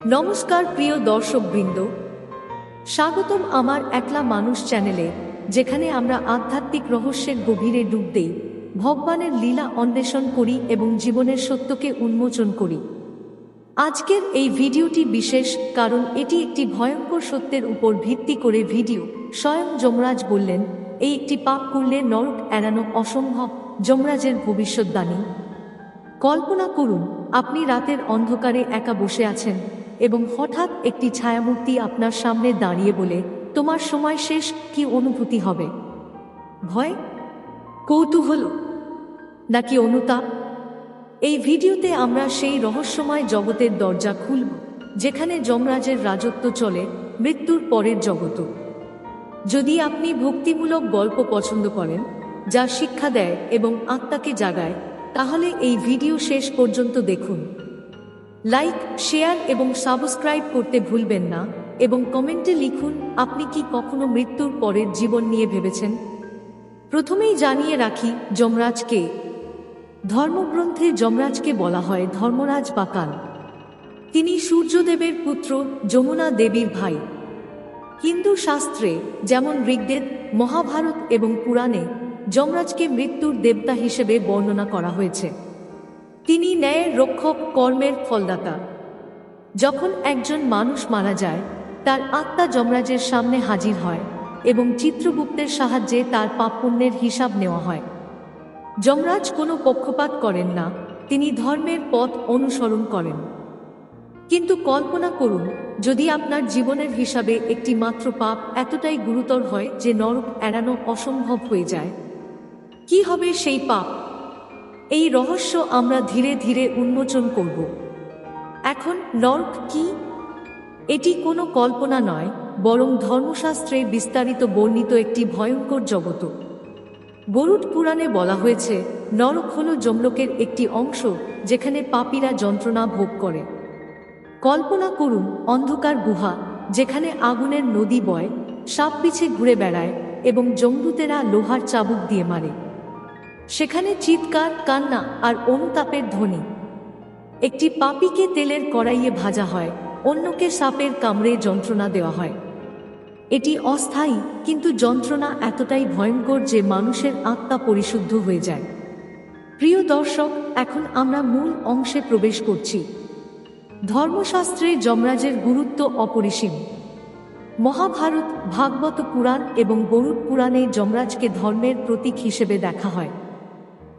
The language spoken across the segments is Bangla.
নমস্কার প্রিয় দর্শকবৃন্দ। স্বাগতম আমার একলা মানুষ চ্যানেলে, যেখানে আমরা আধ্যাত্মিক রহস্যের গভীরে ডুব দেই, ভগবানের লীলা অন্বেষণ করি এবং জীবনের সত্যকে উন্মোচন করি। আজকের এই ভিডিওটি বিশেষ কারণ এটি একটি ভয়ঙ্কর সত্যের উপর ভিত্তি করে ভিডিও। স্বয়ং যমরাজ বললেন, এই একটি পাপ করলে নরক এড়ানো অসম্ভব, যমরাজের ভবিষ্যৎবাণী কল্পনা করুন, আপনি রাতের অন্ধকারে একা বসে আছেন। এবং হঠাৎ একটি ছায়ামূর্তি আপনার সামনে দাঁড়িয়ে বলে, তোমার সময় শেষ, কি অনুভূতি হবে? ভয়? কৌতূহল? নাকি অনুতাপ? এই ভিডিওতে আমরা সেই রহস্যময় জগতের দরজা খুলব, যেখানে যমরাজের রাজত্ব চলে, মৃত্যুর পরের জগত যদি আপনি ভক্তিমূলক গল্প পছন্দ করেন, যা শিক্ষা দেয় এবং আত্মাকে জাগায়, তাহলে এই ভিডিও শেষ পর্যন্ত দেখুন। লাইক শেয়ার এবং সাবস্ক্রাইব করতে ভুলবেন না এবং কমেন্টে লিখুন, আপনি কি কখনো মৃত্যুর পরের জীবন নিয়ে ভেবেছেন? প্রথমেই জানিয়ে রাখি, যমরাজকে, ধর্মগ্রন্থে যমরাজকে বলা হয় ধর্মরাজ বা কাল। তিনি সূর্যদেবের পুত্র, যমুনা দেবীর ভাই। হিন্দু শাস্ত্রে যেমন ঋগ্বেদ, মহাভারত এবং পুরাণে যমরাজকে মৃত্যুর দেবতা হিসেবে বর্ণনা করা হয়েছে। তিনি ন্যায়ের রক্ষক কর্মের ফলদাতা। যখন একজন মানুষ মারা যায়, তার আত্মা যমরাজের সামনে হাজির হয় এবং চিত্রগুপ্তের সাহায্যে তার পাপ পুণ্যের হিসাব নেওয়া হয়। যমরাজ কোনো পক্ষপাত করেন না, তিনি ধর্মের পথ অনুসরণ করেন। কিন্তু কল্পনা করুন, যদি আপনার জীবনের হিসাবে একটি মাত্র পাপ এতটাই গুরুতর হয় যে নরক এড়ানো অসম্ভব হয়ে যায়, কি হবে সেই পাপ? এই রহস্য আমরা ধীরে ধীরে উন্মোচন করব। এখন নরক কি? এটি কোনো কল্পনা নয়, বরং ধর্মশাস্ত্রে বিস্তারিত বর্ণিত একটি ভয়ঙ্কর জগত। গরুড পুরাণে বলা হয়েছে, নরক হল যমলোকের একটি অংশ যেখানে পাপীরা যন্ত্রণা ভোগ করে। কল্পনা করুন, অন্ধকার গুহা, যেখানে আগুনের নদী বয় সাপ পিছে ঘুরে বেড়ায় এবং জমদূতেরা লোহার চাবুক দিয়ে মারে। সেখানে চিৎকার, কান্না আর অনুতাপের ধ্বনি। একটি পাপিকে তেলের কড়াইয়ে ভাজা হয়, অন্যকে সাপের কামড়ে যন্ত্রণা দেওয়া হয়। এটি অস্থায়ী, কিন্তু যন্ত্রণা এতটাই ভয়ঙ্কর যে মানুষের আত্মা পরিশুদ্ধ হয়ে যায়। প্রিয় দর্শক, এখন আমরা মূল অংশে প্রবেশ করছি। ধর্মশাস্ত্রে যমরাজের গুরুত্ব অপরিসীম। মহাভারত, ভাগবত পুরাণ এবং গরুড পুরাণে যমরাজকে ধর্মের প্রতীক হিসেবে দেখা হয়।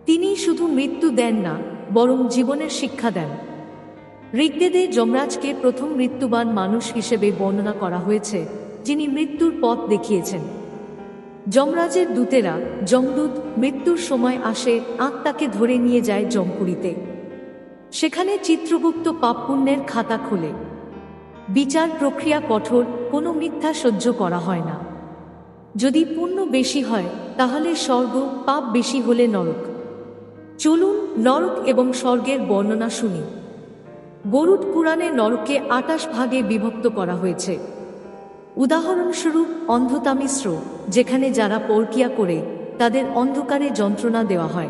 তিনি শুধু মৃত্যু দেন না, বরং জীবনের শিক্ষা দেন। ঋগ্বেদে যমরাজকে প্রথম মৃত্যুবান মানুষ হিসেবে বর্ণনা করা হয়েছে, যিনি মৃত্যুর পথ দেখিয়েছেন। যমরাজের দূতেরা যমদূত মৃত্যুর সময় আসে আত্মাকে ধরে নিয়ে যায় যমপুরীতে সেখানে চিত্রগুপ্ত পাপপুণ্যের খাতা খোলে। বিচার প্রক্রিয়া কঠোর, কোনো মিথ্যা সহ্য করা হয় না। যদি পুণ্য বেশি হয়, তাহলে স্বর্গ পাপ বেশি হলে নরক। চলুন নরক এবং স্বর্গের বর্ণনা শুনি। গরুড পুরাণে নরককে আটাশ ভাগে বিভক্ত করা হয়েছে। উদাহরণস্বরূপ অন্ধতামিশ্র, যেখানে যারা পরকিয়া করে, তাদের অন্ধকারে যন্ত্রণা দেওয়া হয়।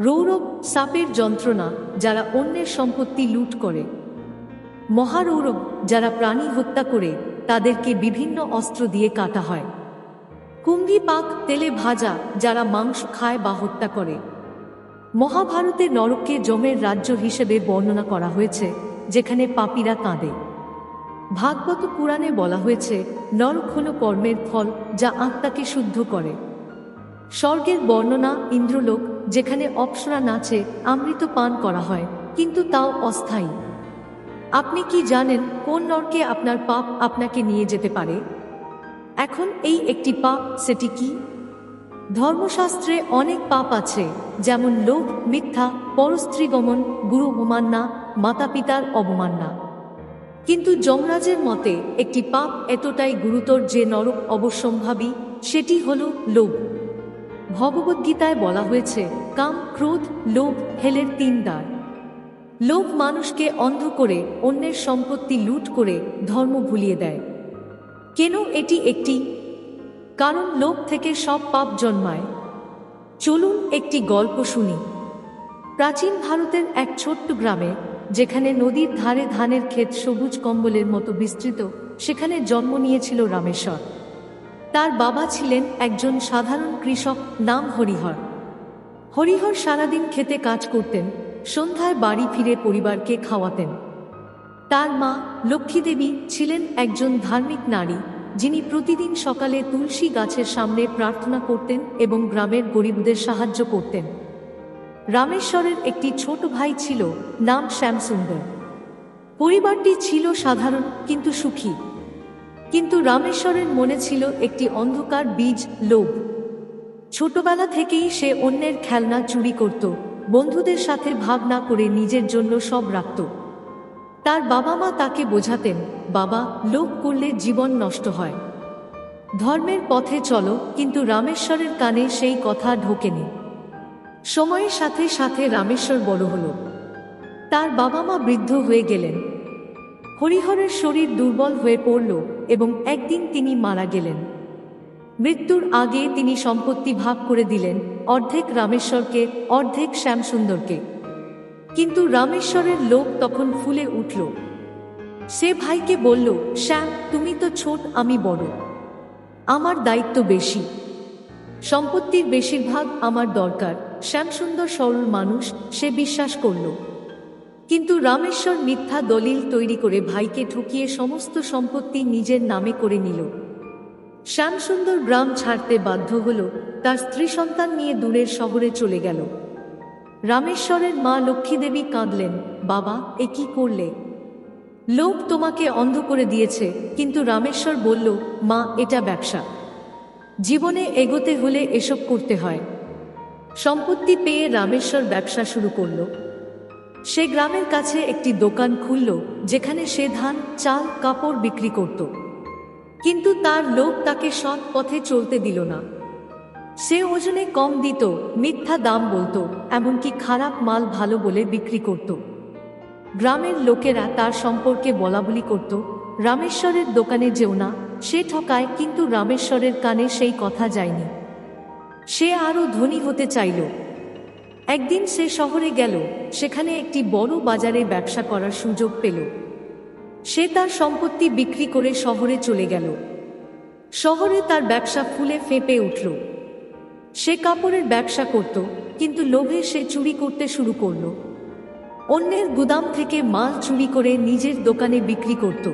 রৌরব সাপের যন্ত্রণা, যারা অন্যের সম্পত্তি লুট করে। মহারৌরব, যারা প্রাণী হত্যা করে, তাদেরকে বিভিন্ন অস্ত্র দিয়ে কাটা হয়। কুম্ভি পাক তেলে ভাজা, যারা মাংস খায় বা হত্যা করে। মহাভারতে নরককে জমের রাজ্য হিসেবে বর্ণনা করা হয়েছে, যেখানে পাপীরা কাঁদে। ভাগবত পুরাণে বলা হয়েছে, নরক হল কর্মের ফল যা আত্মাকে শুদ্ধ করে। স্বর্গের বর্ণনা ইন্দ্রলোক, যেখানে অপ্সরা নাচে আমৃত পান করা হয়, কিন্তু তাও অস্থায়ী। আপনি কি জানেন কোন নরকে আপনার পাপ আপনাকে নিয়ে যেতে পারে? এখন এই একটি পাপ, সেটি কি? ধর্মশাস্ত্রে অনেক পাপ আছে, যেমন লোভ, মিথ্যা, পরস্ত্রীগমন, গুরু অমান্না মাতা পিতার অবমাননা। কিন্তু যমরাজের মতে, একটি পাপ এতটাই গুরুতর যে নরক অবশ্যম্ভাবী, সেটি হল লোভ। ভগবদ্গীতায় বলা হয়েছে, কাম, ক্রোধ, লোভ, হেলের তিন দ্বার। লোভ মানুষকে অন্ধ করে, অন্যের সম্পত্তি লুট করে ধর্ম ভুলিয়ে দেয়। কেন এটি একটি কারণ লোক থেকে সব পাপ জন্মায়। চলুন একটি গল্প শুনি। প্রাচীন ভারতের এক ছোট্ট গ্রামে, যেখানে নদীর ধারে ধানের ক্ষেত সবুজ কম্বলের মতো বিস্তৃত, সেখানে জন্ম নিয়েছিল রামেশ্বর। তার বাবা ছিলেন একজন সাধারণ কৃষক নাম হরিহর। হরিহর সারাদিন খেতে কাজ করতেন, সন্ধ্যায় বাড়ি ফিরে পরিবারকে খাওয়াতেন। তার মা লক্ষ্মীদেবী ছিলেন একজন ধার্মিক নারী যিনি প্রতিদিন সকালে তুলসী গাছের সামনে প্রার্থনা করতেন এবং গ্রামের গরিবদের সাহায্য করতেন। রামেশ্বরের একটি ছোট ভাই ছিল, নাম শ্যামসুন্দর। পরিবারটি ছিল সাধারণ কিন্তু সুখী। কিন্তু রামেশ্বরের মনে ছিল একটি অন্ধকার বীজ লোভ। ছোটবেলা থেকেই সে অন্যের খেলনা চুরি করত, বন্ধুদের সাথে ভাগ না করে নিজের জন্য সব রাখত। তার বাবা মা তাকে বোঝাতেন, বাবা, লোভ করলে জীবন নষ্ট হয়। ধর্মের পথে চলো, কিন্তু রামেশ্বরের কানে সেই কথা ঢোকেনি। সময়ের সাথে সাথে রামেশ্বর বড় হল। তার বাবা মা বৃদ্ধ হয়ে গেলেন। হরিহরের শরীর দুর্বল হয়ে পড়ল এবং একদিন তিনি মারা গেলেন। মৃত্যুর আগে তিনি সম্পত্তি ভাগ করে দিলেন অর্ধেক রামেশ্বরকে, অর্ধেক শ্যামসুন্দরকে। কিন্তু রামেশ্বরের লোক তখন ফুলে উঠল। সে ভাইকে বলল, শ্যাম, তুমি তো ছোট, আমি বড়। আমার দায়িত্ব বেশি। সম্পত্তির বেশিরভাগ আমার দরকার। শ্যামসুন্দর সরল মানুষ, সে বিশ্বাস করল। কিন্তু রামেশ্বর মিথ্যা দলিল তৈরি করে ভাইকে ঠকিয়ে সমস্ত সম্পত্তি নিজের নামে করে নিল। শ্যামসুন্দর গ্রাম ছাড়তে বাধ্য হল, তার স্ত্রী সন্তান নিয়ে দূরের শহরে চলে গেল। রামেশ্বরের মা লক্ষ্মীদেবী কাঁদলেন, বাবা, এ কি করলে? লোক তোমাকে অন্ধ করে দিয়েছে, কিন্তু রামেশ্বর বলল, মা, এটা ব্যবসা। জীবনে এগোতে হলে এসব করতে হয়। সম্পত্তি পেয়ে রামেশ্বর ব্যবসা শুরু করল। সে গ্রামের কাছে একটি দোকান খুলল, যেখানে সে ধান, চাল, কাপড় বিক্রি করত। কিন্তু তার লোক তাকে সৎ পথে চলতে দিল না। সে ওজনে কম দিত, মিথ্যা দাম বলতো, এমনকি খারাপ মাল ভালো বলে বিক্রি করত। গ্রামের লোকেরা তার সম্পর্কে বলাবলি করত, রামেশ্বরের দোকানে যেও না, সে ঠকায়, কিন্তু রামেশ্বরের কানে সেই কথা যায়নি। সে আরও ধনী হতে চাইল। একদিন সে শহরে গেল, সেখানে একটি বড় বাজারে ব্যবসা করার সুযোগ পেল। সে তার সম্পত্তি বিক্রি করে শহরে চলে গেল। শহরে তার ব্যবসা ফুলে ফেঁপে উঠল। সে কাপড়ের ব্যবসা করত, কিন্তু লোভে সে চুরি করতে শুরু করল। অন্যের গুদাম থেকে মাল চুরি করে নিজের দোকানে বিক্রি করত।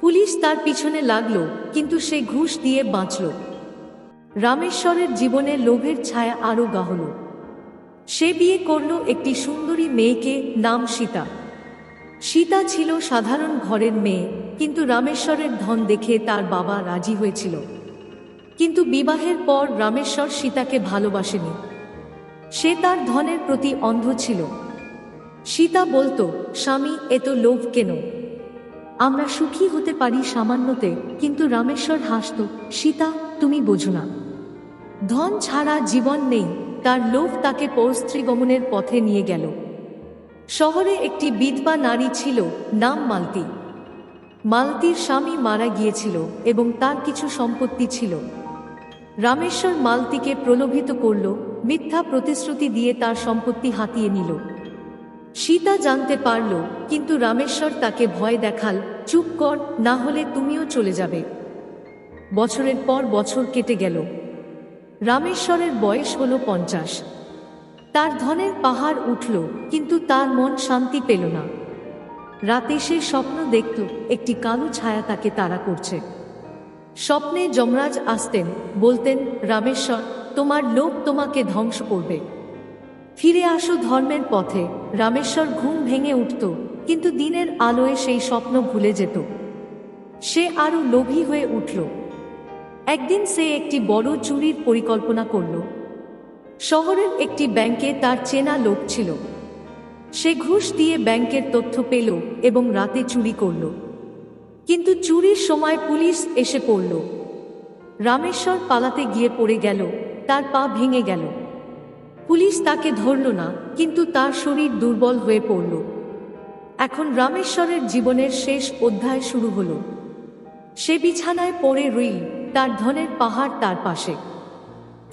পুলিশ তার পিছনে লাগল, কিন্তু সে ঘুষ দিয়ে বাঁচল। রামেশ্বরের জীবনে লোভের ছায়া আরও গাহল সে বিয়ে করল একটি সুন্দরী মেয়েকে, নাম সীতা। সীতা ছিল সাধারণ ঘরের মেয়ে, কিন্তু রামেশ্বরের ধন দেখে তার বাবা রাজি হয়েছিল। কিন্তু বিবাহের পর রামেশ্বর সীতাকে ভালোবাসেনি। সে তার ধনের প্রতি অন্ধ ছিল। সীতা বলতো, স্বামী এত লোভ কেন? আমরা সুখী হতে পারি সামান্যতে, কিন্তু রামেশ্বর হাসত, সীতা, তুমি বোঝো না। ধন ছাড়া জীবন নেই, তার লোভ তাকে পরস্ত্রীগমনের পথে নিয়ে গেল। শহরে একটি বিধবা নারী ছিল, নাম মালতী। মালতীর স্বামী মারা গিয়েছিল এবং তার কিছু সম্পত্তি ছিল। রামেশ্বর মালতিকে প্রলোভিত করল, মিথ্যা প্রতিশ্রুতি দিয়ে তার সম্পত্তি হাতিয়ে নিল। সীতা জানতে পারল, কিন্তু রামেশ্বর তাকে ভয় দেখাল, চুপ কর, না হলে তুমিও চলে যাবে। বছরের পর বছর কেটে গেল। রামেশ্বরের বয়স হল পঞ্চাশ। তার ধনের পাহাড় উঠল, কিন্তু তার মন শান্তি পেল না। রাতে সে স্বপ্ন দেখত, একটি কালো ছায়া তাকে তাড়া করছে। স্বপ্নে যমরাজ আসতেন, বলতেন, রামেশ্বর, তোমার লোক তোমাকে ধ্বংস করবে। ফিরে আসো ধর্মের পথে, রামেশ্বর ঘুম ভেঙে উঠত, কিন্তু দিনের আলোয় সেই স্বপ্ন ভুলে যেত। সে আরও লোভী হয়ে উঠল। একদিন সে একটি বড় চুরির পরিকল্পনা করল। শহরের একটি ব্যাংকে তার চেনা লোক ছিল। সে ঘুষ দিয়ে ব্যাংকের তথ্য পেল এবং রাতে চুরি করল। কিন্তু চুরির সময় পুলিশ এসে পড়ল। রামেশ্বর পালাতে গিয়ে পড়ে গেল, তার পা ভেঙে গেল। পুলিশ তাকে ধরল না, কিন্তু তার শরীর দুর্বল হয়ে পড়ল। এখন রামেশ্বরের জীবনের শেষ অধ্যায় শুরু হলো। সে বিছানায় পড়ে রইল, তার ধনের পাহাড় তার পাশে।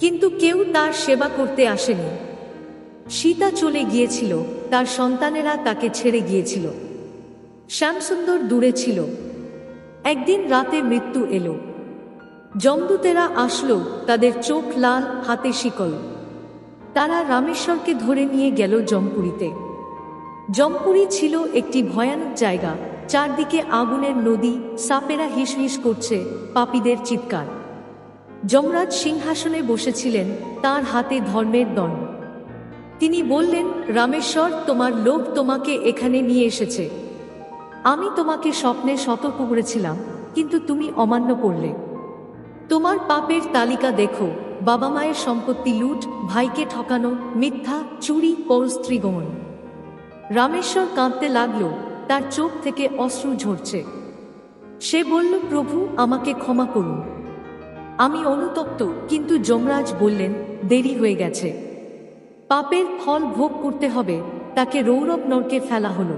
কিন্তু কেউ তার সেবা করতে আসেনি। সীতা চলে গিয়েছিল, তার সন্তানেরা তাকে ছেড়ে গিয়েছিল। শ্যামসুন্দর দূরে ছিল একদিন রাতে মৃত্যু এলো। যমদূতেরা আসলো তাদের চোখ লাল, হাতে শিকল। তারা রামেশ্বরকে ধরে নিয়ে গেল জমপুরিতে জমপুরি ছিল একটি ভয়ানক জায়গা, চারদিকে আগুনের নদী, সাপেরা হিস হিস করছে, পাপীদের চিৎকার। যমরাজ সিংহাসনে বসেছিলেন, তার হাতে ধর্মের দণ্ড। তিনি বললেন, রামেশ্বর, তোমার লোভ তোমাকে এখানে নিয়ে এসেছে। আমি তোমাকে স্বপ্নে সতর্ক করেছিলাম, কিন্তু তুমি অমান্য করলে। তোমার পাপের তালিকা দেখো, বাবা মায়ের সম্পত্তি লুট, ভাইকে ঠকানো, মিথ্যা, চুরি পরস্ত্রীগমন রামেশ্বর কাঁদতে লাগল, তার চোখ থেকে অশ্রু ঝরছে। সে বলল, প্রভু, আমাকে ক্ষমা করুন। আমি অনুতপ্ত, কিন্তু যমরাজ বললেন, দেরি হয়ে গেছে। পাপের ফল ভোগ করতে হবে, তাকে রৌরব নরকে ফেলা হলো।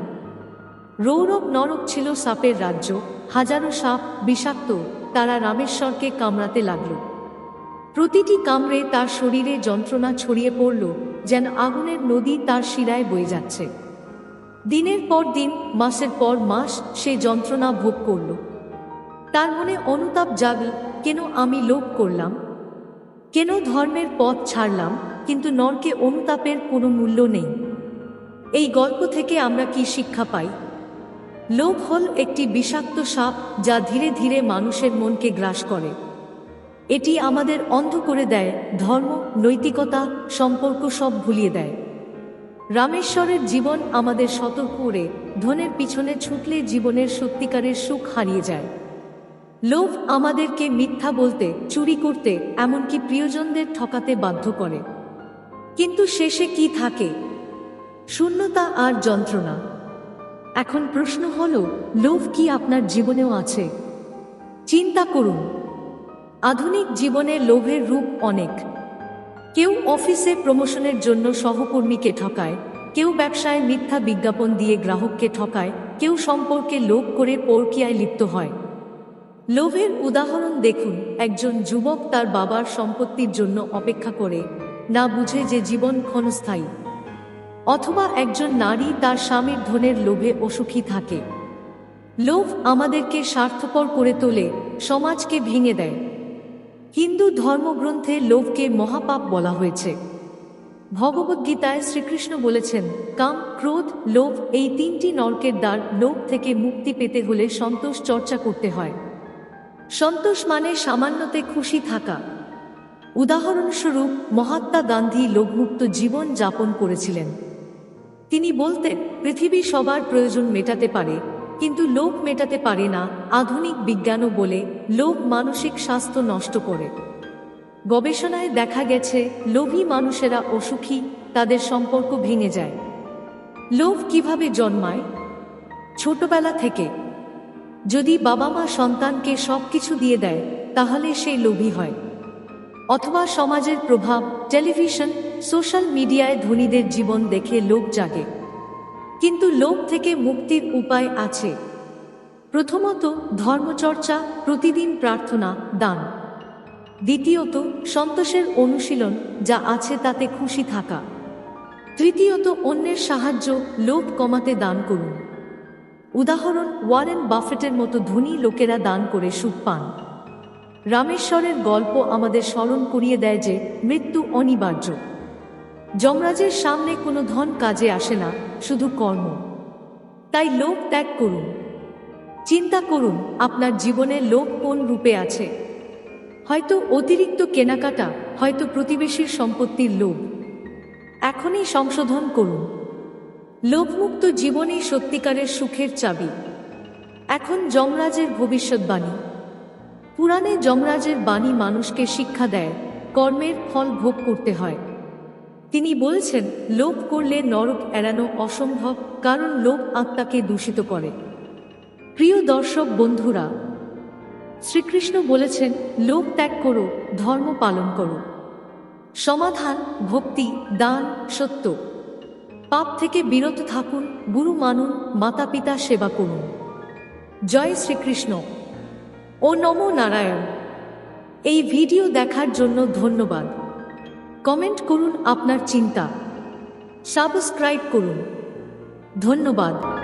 রৌরব নরক ছিল সাপের রাজ্য। হাজারো সাপ বিষাক্ত, তারা রামেশ্বরকে কামড়াতে লাগল। প্রতিটি কামড়ে তার শরীরে যন্ত্রণা ছড়িয়ে পড়ল, যেন আগুনের নদী তার শিরায় বয়ে যাচ্ছে। দিনের পর দিন, মাসের পর মাস সে যন্ত্রণা ভোগ করল। তার মনে অনুতাপ জাগল, কেন আমি লোভ করলাম? কেন ধর্মের পথ ছাড়লাম, কিন্তু নরকে অনুতাপের কোনো মূল্য নেই? এই গল্প থেকে আমরা কি শিক্ষা পাই? লোভ হল একটি বিষাক্ত সাপ যা ধীরে ধীরে মানুষের মনকে গ্রাস করে। এটি আমাদের অন্ধ করে দেয়, ধর্ম, নৈতিকতা, সম্পর্ক সব ভুলিয়ে দেয়। রামেশ্বরের জীবন আমাদের সতর্ক করে ধনের পিছনে ছুটলে জীবনের সত্যিকারের সুখ হারিয়ে যায়। লোভ আমাদেরকে মিথ্যা বলতে, চুরি করতে, এমনকি প্রিয়জনদের ঠকাতে বাধ্য করে। কিন্তু শেষে কি থাকে? শূন্যতা আর যন্ত্রণা। এখন প্রশ্ন হল, লোভ কি আপনার জীবনেও আছে? চিন্তা করুন। আধুনিক জীবনে লোভের রূপ অনেক। কেউ অফিসে প্রমোশনের জন্য সহকর্মীকে ঠকায়, কেউ ব্যবসায় মিথ্যা বিজ্ঞাপন দিয়ে গ্রাহককে ঠকায়, কেউ সম্পর্কে লোভ করে পরকিয়ায় লিপ্ত হয়। লোভের উদাহরণ দেখুন, একজন যুবক তার বাবার সম্পত্তির জন্য অপেক্ষা করে, না বুঝে যে জীবন ক্ষণস্থায়ী। অথবা একজন নারী তার স্বামীর ধনের লোভে অসুখী থাকে। লোভ আমাদেরকে স্বার্থপর করে তোলে, সমাজকে ভেঙে দেয়। হিন্দু ধর্মগ্রন্থে লোভকে মহাপাপ বলা হয়েছে। ভগবদ্গীতায় শ্রীকৃষ্ণ বলেছেন, কাম, ক্রোধ, লোভ এই তিনটি নরকের দ্বার লোভ থেকে মুক্তি পেতে হলে সন্তোষ চর্চা করতে হয়। সন্তোষ মানে সামান্যতে খুশি থাকা। উদাহরণস্বরূপ, মহাত্মা গান্ধী লোভমুক্ত জীবন যাপন করেছিলেন। তিনি বলতেন, পৃথিবী সবার প্রয়োজন মেটাতে পারে, কিন্তু লোভ মেটাতে পারে না, আধুনিক বিজ্ঞানও বলে লোক মানসিক স্বাস্থ্য নষ্ট করে। গবেষণায় দেখা গেছে, লোভী মানুষেরা অসুখী, তাদের সম্পর্ক ভেঙে যায়। লোভ কীভাবে জন্মায়? ছোটবেলা থেকে। যদি বাবা মা সন্তানকে সব কিছু দিয়ে দেয়, তাহলে সেই লোভী হয়। অথবা সমাজের প্রভাব, টেলিভিশন, সোশ্যাল মিডিয়ায় ধনীদের জীবন দেখে লোভ জাগে। কিন্তু লোভ থেকে মুক্তির উপায় আছে। প্রথমত, ধর্মচর্চা, প্রতিদিন প্রার্থনা, দান। দ্বিতীয়ত, সন্তোষের অনুশীলন যা আছে তাতে খুশি থাকা। তৃতীয়ত, অন্যের সাহায্য লোভ কমাতে দান করুন। উদাহরণ, ওয়ারেন বাফেটের মতো ধনী লোকেরা দান করে সুখ পান। রামেশ্বরের গল্প আমাদের স্মরণ করিয়ে দেয় যে মৃত্যু অনিবার্য। যমরাজের সামনে কোনো ধন কাজে আসে না, শুধু কর্ম। তাই লোভ ত্যাগ করুন। চিন্তা করুন, আপনার জীবনে লোভ কোন রূপে আছে। হয়তো অতিরিক্ত কেনাকাটা, হয়তো প্রতিবেশীর সম্পত্তির লোভ। এখনই সংশোধন করুন। লোভমুক্ত জীবনই সত্যিকারের সুখের চাবি। এখন যমরাজের ভবিষ্যৎবাণী। পুরাণে যমরাজের বাণী মানুষকে শিক্ষা দেয়, কর্মের ফল ভোগ করতে হয়। তিনি বলছেন, লোভ করলে নরক এড়ানো অসম্ভব, কারণ লোভ আত্মাকে দূষিত করে। প্রিয় দর্শক বন্ধুরা, শ্রীকৃষ্ণ বলেছেন, লোভ ত্যাগ করো, ধর্ম পালন করো। সমাধান, ভক্তি, দান, সত্য। পাপ থেকে বিরত থাকুন, গুরু মানুন মাতা পিতা সেবা করুন। জয় শ্রীকৃষ্ণ। ও নমো নারায়ণ। এই ভিডিও দেখার জন্য ধন্যবাদ। কমেন্ট করুন আপনার চিন্তা। সাবস্ক্রাইব করুন। ধন্যবাদ।